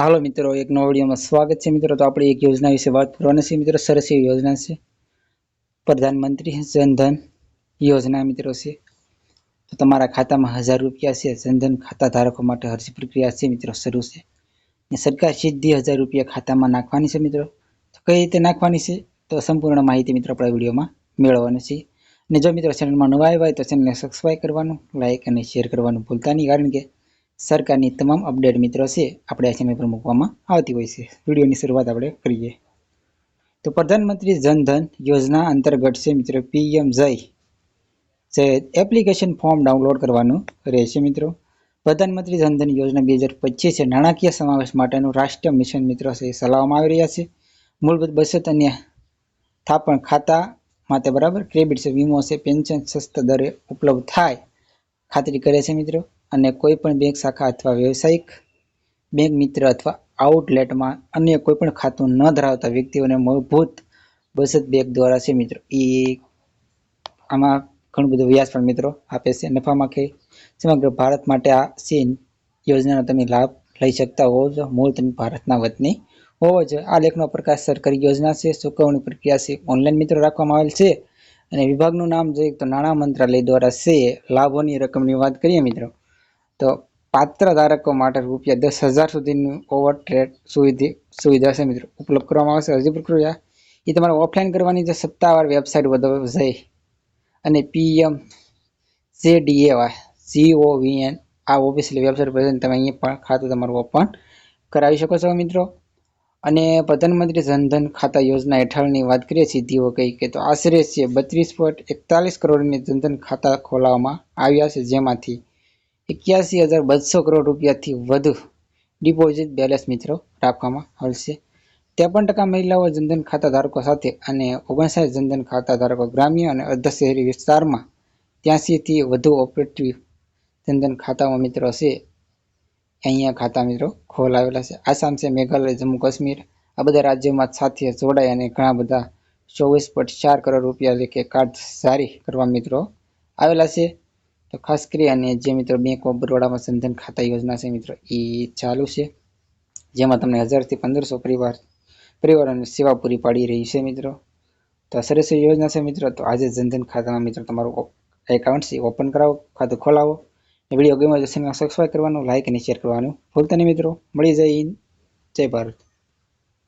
હાલો મિત્રો, એક નવો વિડીયોમાં સ્વાગત છે મિત્રો. તો આપણે એક યોજના વિશે વાત કરવાની છે મિત્રો. સરસ એવી યોજના છે. પ્રધાનમંત્રી જનધન યોજના મિત્રો છે. તો તમારા ખાતામાં હજાર રૂપિયા છે. જનધન ખાતા ધારકો માટે અરજી પ્રક્રિયા છે મિત્રો, શરૂ છે. ને સરકાર સીધી હજાર રૂપિયા ખાતામાં નાખવાની છે મિત્રો. તો કઈ રીતે નાખવાની છે? તો સંપૂર્ણ માહિતી મિત્રો આપણા વિડીયોમાં મેળવવાની છે. અને જો મિત્રો ચેનલમાં નવા આવ્યા હોય તો ચેનલને સબસ્ક્રાઈબ કરવાનું લાઇક અને શેર કરવાનું ભૂલતા નહીં. કારણ કે સરકારની તમામ અપડેટ મિત્રો છે, આપણે આ ચેનલ પર મૂકવામાં આવતી હોય છે. વિડીયોની શરૂઆત આપણે કરીએ. તો પ્રધાનમંત્રી જનધન યોજના અંતર્ગત છે મિત્રો, પીએમ જય. જે એપ્લિકેશન ફોર્મ ડાઉનલોડ કરવાનું રહેશે મિત્રો. પ્રધાનમંત્રી જનધન યોજના બે હજાર પચીસ નાણાકીય સમાવેશ માટેનું રાષ્ટ્રીય મિશન મિત્રો છે ચલાવવામાં આવી રહ્યા છે. મૂળભૂત બચત અને થાપણ ખાતા માટે બરાબર ક્રેડિટ છે, વીમો છે પેન્શન સસ્તા દરે ઉપલબ્ધ થાય. ખાતરી કરે છે મિત્રો. અને કોઈ પણ બેંક શાખા અથવા વ્યવસાયિક બેંક મિત્ર અથવા આઉટલેટમાં અન્ય કોઈ પણ ખાતું ન ધરાવતા વ્યક્તિઓને મૂળભૂત બચત બેંક દ્વારા છે મિત્રો. એ આમાં ઘણું બધું વ્યાજ પણ મિત્રો આપે છે. નફામાં કે સમગ્ર ભારત માટે આ સીન યોજનાનો તમે લાભ લઈ શકતા હોવો છો. મૂળ તમે ભારતના વતની હોવો જોઈએ આ લેખનો પ્રકાશ સરકારી યોજના છે. ચૂકવણી પ્રક્રિયા છે. ઓનલાઈન મિત્રો રાખવામાં આવેલ છે. અને વિભાગનું નામ જોઈએ તો નાણાં મંત્રાલય દ્વારા છે. લાભોની રકમની વાત કરીએ મિત્રો. તો પાત્ર ધારકો માટે રૂપિયા દસ હજાર સુધીની ઓવર ટ્રેડ સુવિધા સુવિધા છે મિત્રો. ઉપલબ્ધ કરવામાં આવશે. અરજી પ્રક્રિયા એ તમારે ઓફલાઈન કરવાની છે સત્તાવાર વેબસાઇટ વધે અને પીએમ જે ડીએવાય જીઓવીએન આ ઓફિશિયલ વેબસાઇટ પર તમે અહીંયા પણ ખાતું તમારું ઓપન કરાવી શકો છો મિત્રો. અને પ્રધાનમંત્રી જનધન ખાતા યોજના હેઠળની વાત કરીએ સિદ્ધિઓ કઈ કે તો આશરે છે બત્રીસ પોઈન્ટ એકતાલીસ કરોડની જનધન ખાતા ખોલાવવામાં આવ્યા છે જેમાંથી એક્યાસી હજાર બસો કરોડ રૂપિયાથી વધુ ડિપોઝિટ બેલેન્સ મિત્રો રાખવામાં આવશે. ત્રેપન ટકા મહિલાઓ જનધન ખાતા ધારકો સાથે અને ઓગણસાઠ જનધન ખાતા ધારકો ગ્રામ્ય અને અર્ધ શહેરી વિસ્તારમાં ત્યાંસીથી વધુ ઓપરેટિવ જનધન ખાતામાં મિત્રો છે. અહીંયા ખાતા મિત્રો ખોલાવેલા છે. આસામ છે, મેઘાલય, જમ્મુ કાશ્મીર આ બધા રાજ્યોમાં સાથે જોડાય અને ઘણા બધા ચોવીસ પોઈન્ટ ચાર કરોડ રૂપિયા લેખે કાર્ડ જારી કરવા મિત્રો આવેલા છે. તો ખાસ કરી અને જે મિત્રો બેંક ઓફ બરોડામાં સંધન ખાતા યોજના છે મિત્રો, એ ચાલુ છે. જેમાં તમને હજારથી પંદરસો પરિવાર, પરિવારોને સેવા પૂરી પાડી રહી છે મિત્રો. તો આ સરસ યોજના છે મિત્રો, તો આજે જનધન ખાતામાં મિત્રો તમારું એકાઉન્ટ છે ઓપન કરાવો, ખાતું ખોલાવો. વીડિયો ગમ્યો તો સબસ્ક્રાઈબ કરવાનું લાઇક અને શેર કરવાનું ભૂલતા નહીં મિત્રો. મળી જાય જય ભારત.